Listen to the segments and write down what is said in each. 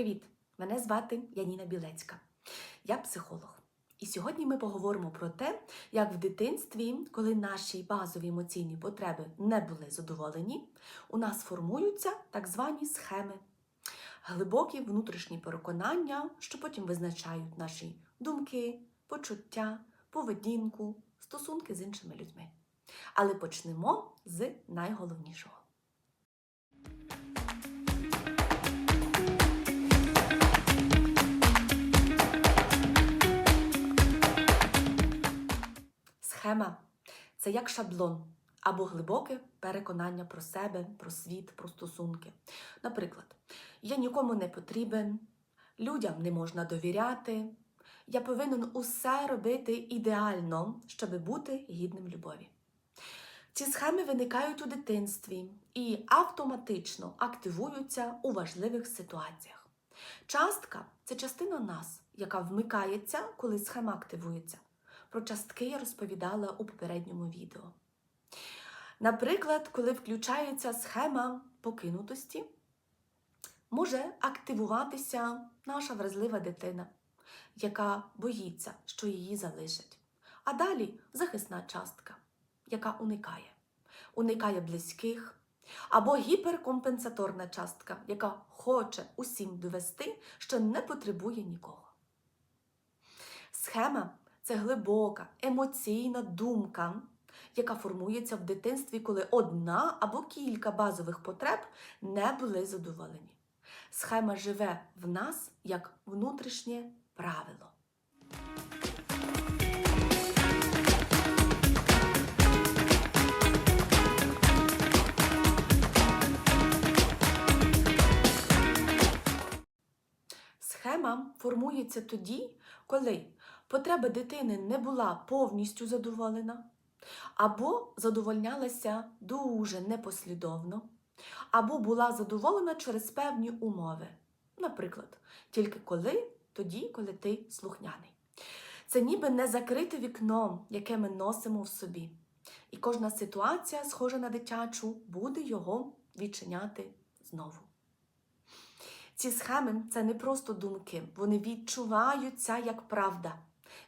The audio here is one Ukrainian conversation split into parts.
Привіт! Мене звати Яніна Білецька. Я психолог. І сьогодні ми поговоримо про те, як в дитинстві, коли наші базові емоційні потреби не були задоволені, у нас формуються так звані схеми, глибокі внутрішні переконання, що потім визначають наші думки, почуття, поведінку, стосунки з іншими людьми. Але почнемо з найголовнішого. Схема це як шаблон або глибоке переконання про себе, про світ, про стосунки. Наприклад, я нікому не потрібен, людям не можна довіряти, я повинен усе робити ідеально, щоб бути гідним любові. Ці схеми виникають у дитинстві і автоматично активуються у важливих ситуаціях. Частка це частина нас, яка вмикається, коли схема активується. Про частки я розповідала у попередньому відео. Наприклад, коли включається схема покинутості, може активуватися наша вразлива дитина, яка боїться, що її залишать. А далі захисна частка, яка уникає, уникає близьких, або гіперкомпенсаторна частка, яка хоче усім довести, що не потребує нікого. Схема це глибока, емоційна думка, яка формується в дитинстві, коли одна або кілька базових потреб не були задоволені. Схема живе в нас як внутрішнє правило. Схема формується тоді, коли потреба дитини не була повністю задоволена, або задовольнялася дуже непослідовно, або була задоволена через певні умови. Наприклад, тільки коли, тоді, коли ти слухняний. Це ніби не закрите вікно, яке ми носимо в собі. І кожна ситуація, схожа на дитячу, буде його відчиняти знову. Ці схеми це не просто думки, вони відчуваються як правда.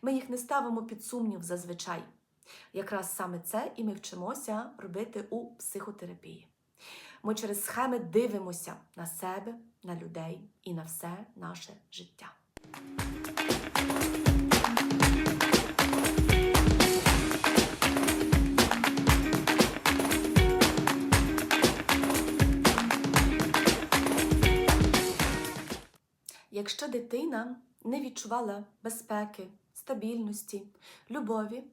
Ми їх не ставимо під сумнів зазвичай. Якраз саме це і ми вчимося робити у психотерапії. Ми через схеми дивимося на себе, на людей і на все наше життя. Якщо дитина не відчувала безпеки, стабільності, любові,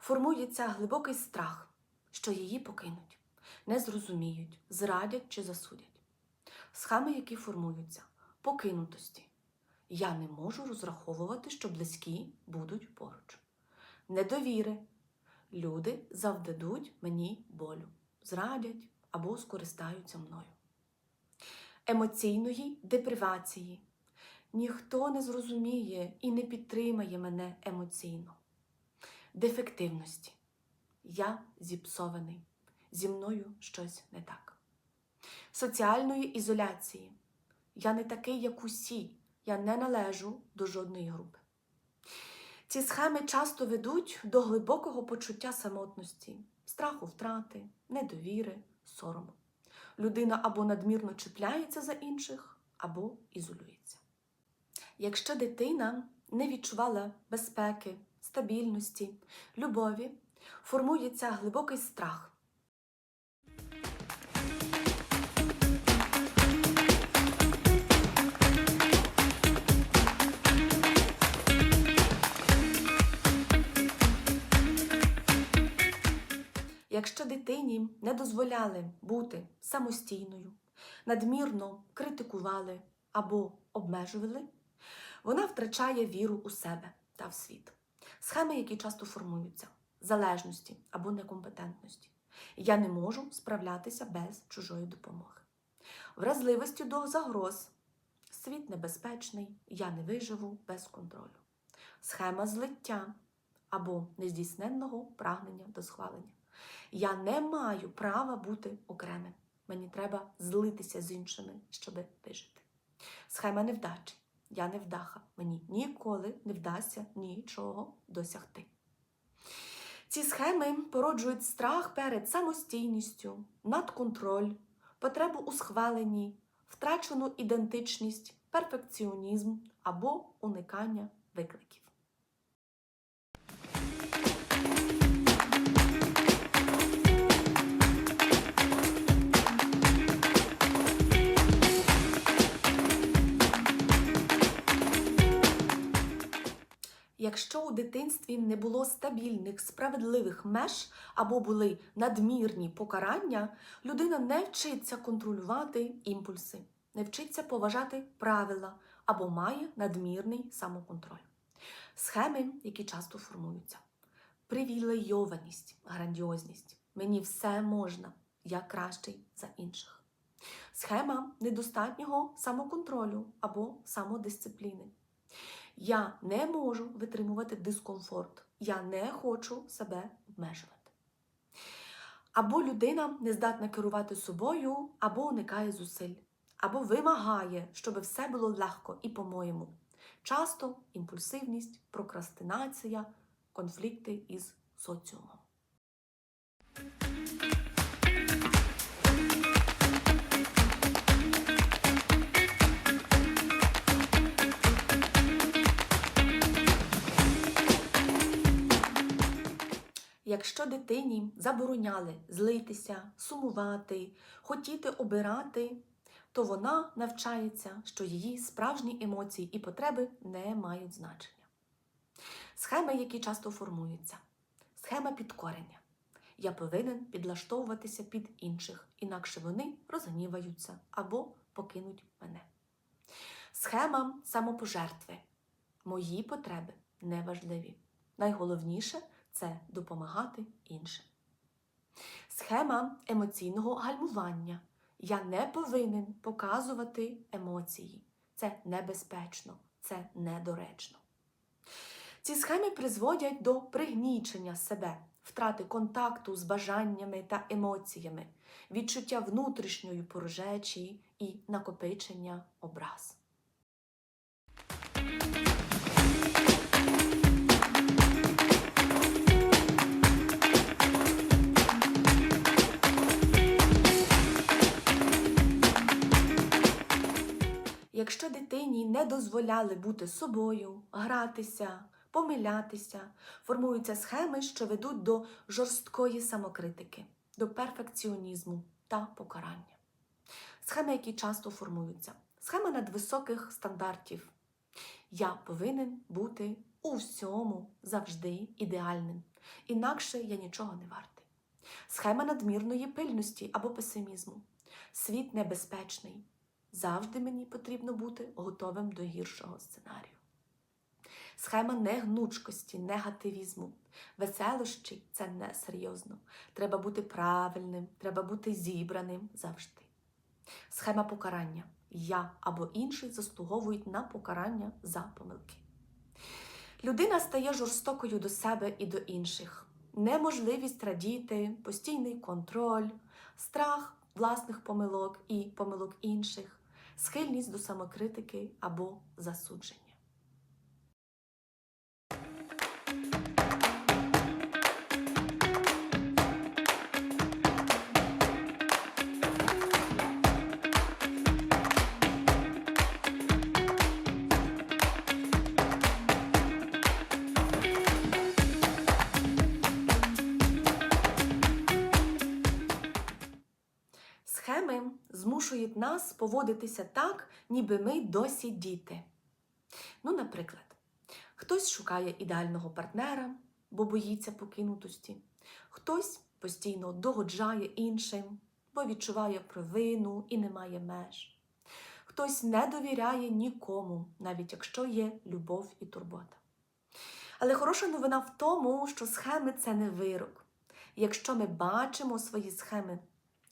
формується глибокий страх, що її покинуть, не зрозуміють, зрадять чи засудять. Схеми, які формуються покинутості. Я не можу розраховувати, що близькі будуть поруч. Недовіри. Люди завдадуть мені болю, зрадять або скористаються мною. Емоційної депривації. Ніхто не зрозуміє і не підтримає мене емоційно. Дефективності. Я зіпсований. Зі мною щось не так. Соціальної ізоляції. Я не такий, як усі. Я не належу до жодної групи. Ці схеми часто ведуть до глибокого почуття самотності, страху втрати, недовіри, сорому. Людина або надмірно чіпляється за інших, або ізолюється. Якщо дитина не відчувала безпеки, стабільності, любові, формується глибокий страх. Якщо дитині не дозволяли бути самостійною, надмірно критикували або обмежували, вона втрачає віру у себе та в світ. Схеми, які часто формуються, залежності або некомпетентності. Я не можу справлятися без чужої допомоги. Вразливості до загроз. Світ небезпечний, я не виживу без контролю. Схема злиття або нездійсненного прагнення до схвалення. Я не маю права бути окремим. Мені треба злитися з іншими, щоб вижити. Схема невдачі. Я не вдаха, Мені ніколи не вдасться нічого досягти. Ці схеми породжують страх перед самостійністю, надконтроль, потребу у схваленні, втрачену ідентичність, перфекціонізм або уникання викликів. Якщо у дитинстві не було стабільних, справедливих меж або були надмірні покарання, людина не вчиться контролювати імпульси, не вчиться поважати правила або має надмірний самоконтроль. Схеми, які часто формуються: привілейованість, грандіозність. Мені все можна, я кращий за інших. Схема недостатнього самоконтролю або самодисципліни. Я не можу витримувати дискомфорт. Я не хочу себе обмежувати. Або людина не здатна керувати собою, або уникає зусиль, або вимагає, щоб все було легко і по-моєму. Часто імпульсивність, прокрастинація, конфлікти із соціумом. Якщо дитині забороняли злитися, сумувати, хотіти обирати, то вона навчається, що її справжні емоції і потреби не мають значення. Схеми, які часто формуються. Схема підкорення. Я повинен підлаштовуватися під інших, інакше вони розгніваються або покинуть мене. Схема самопожертви. Мої потреби неважливі. Найголовніше це допомагати іншим. Схема емоційного гальмування. Я не повинен показувати емоції. Це небезпечно, це недоречно. Ці схеми призводять до пригнічення себе, втрати контакту з бажаннями та емоціями, відчуття внутрішньої порожечі і накопичення образ. Якщо дитині не дозволяли бути собою, гратися, помилятися, формуються схеми, що ведуть до жорсткої самокритики, до перфекціонізму та покарання. Схеми, які часто формуються. Схема надвисоких стандартів. Я повинен бути у всьому завжди ідеальним, інакше я нічого не вартий. Схема надмірної пильності або песимізму. Світ небезпечний. Завжди мені потрібно бути готовим до гіршого сценарію. Схема негнучкості, негативізму. Веселощі це несерйозно. Треба бути правильним, треба бути зібраним завжди. Схема покарання. Я або інший заслуговують на покарання за помилки. Людина стає жорстокою до себе і до інших. Неможливість радіти, постійний контроль, страх власних помилок і помилок інших, схильність до самокритики або засудження. Нас поводитися так, ніби ми досі діти. Ну, наприклад, хтось шукає ідеального партнера, бо боїться покинутості, хтось постійно догоджає іншим, бо відчуває провину і не має меж. Хтось не довіряє нікому, навіть якщо є любов і турбота. Але хороша новина в тому, що схеми це не вирок. Якщо ми бачимо свої схеми,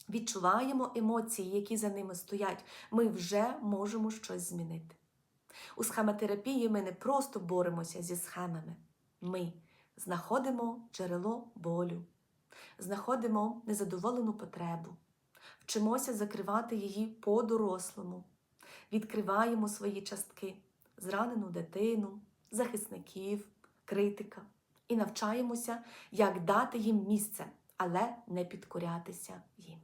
відчуваємо емоції, які за ними стоять, ми вже можемо щось змінити. У схемотерапії ми не просто боремося зі схемами, ми знаходимо джерело болю, знаходимо незадоволену потребу, вчимося закривати її по-дорослому, відкриваємо свої частки, зранену дитину, захисників, критика і навчаємося, як дати їм місце, але не підкорятися їм.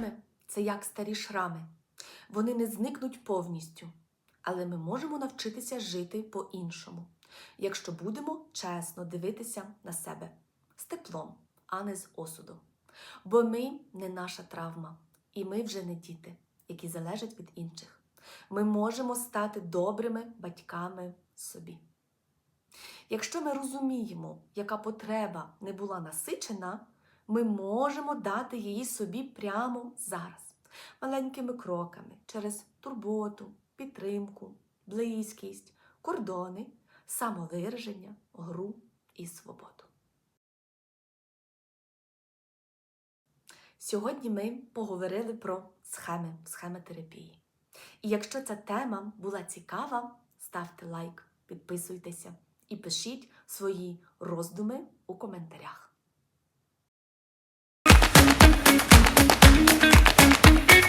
Схеми це як старі шрами. Вони не зникнуть повністю, але ми можемо навчитися жити по-іншому, якщо будемо чесно дивитися на себе з теплом, а не з осудом. Бо ми не наша травма, і ми вже не діти, які залежать від інших. Ми можемо стати добрими батьками собі. Якщо ми розуміємо, яка потреба не була насичена, ми можемо дати її собі прямо зараз, маленькими кроками через турботу, підтримку, близькість, кордони, самовираження, гру і свободу. Сьогодні ми поговорили про схеми, схемотерапії. І якщо ця тема була цікава, ставте лайк, підписуйтеся і пишіть свої роздуми у коментарях. Thank you.